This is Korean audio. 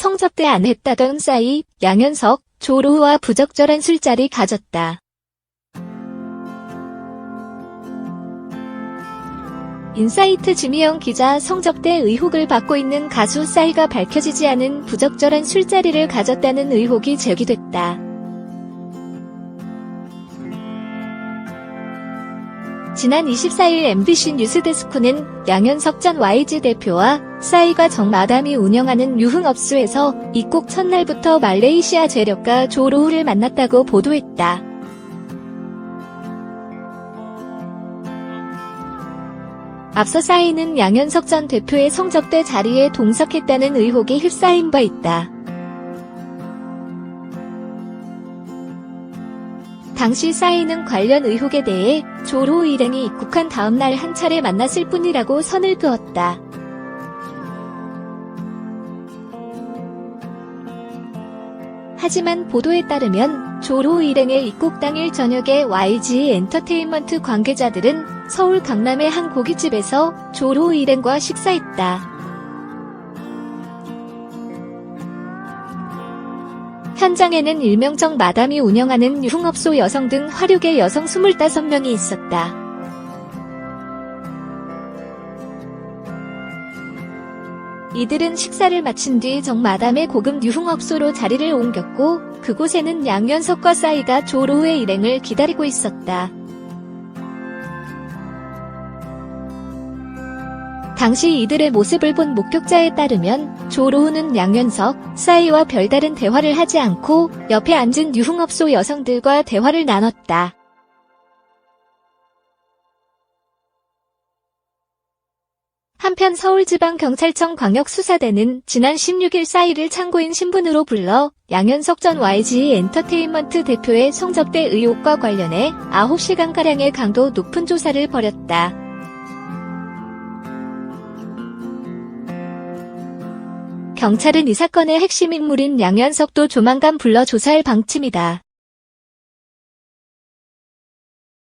성접대 안 했다던 싸이, 양현석, 조로우와 부적절한 술자리 가졌다. 인사이트 지미영 기자 성접대 의혹을 받고 있는 가수 싸이가 밝혀지지 않은 부적절한 술자리를 가졌다는 의혹이 제기됐다. 지난 24일 MBC 뉴스데스크는 양현석 전 YG 대표와 싸이가 정마담이 운영하는 유흥업소에서 입국 첫날부터 말레이시아 재력가 조로우를 만났다고 보도했다. 앞서 싸이는 양현석 전 대표의 성접대 자리에 동석했다는 의혹이 휩싸인 바 있다. 당시 싸이는 관련 의혹에 대해 조로 일행이 입국한 다음 날 한 차례 만났을 뿐이라고 선을 그었다. 하지만 보도에 따르면 조로 일행의 입국 당일 저녁에 YG 엔터테인먼트 관계자들은 서울 강남의 한 고깃집에서 조로 일행과 식사했다. 현장에는 일명정 마담이 운영하는 유흥업소 여성 등 화류계 여성 25명이 있었다. 이들은 식사를 마친 뒤 정마담의 고급 유흥업소로 자리를 옮겼고 그곳에는 양현석과 싸이가 조로우의 일행을 기다리고 있었다. 당시 이들의 모습을 본 목격자에 따르면 조로우는 양현석, 싸이와 별다른 대화를 하지 않고 옆에 앉은 유흥업소 여성들과 대화를 나눴다. 한편 서울지방경찰청 광역수사대는 지난 16일 싸이를 참고인 신분으로 불러 양현석 전 YG 엔터테인먼트 대표의 성접대 의혹과 관련해 9시간가량의 강도 높은 조사를 벌였다. 경찰은 이 사건의 핵심 인물인 양현석도 조만간 불러 조사할 방침이다.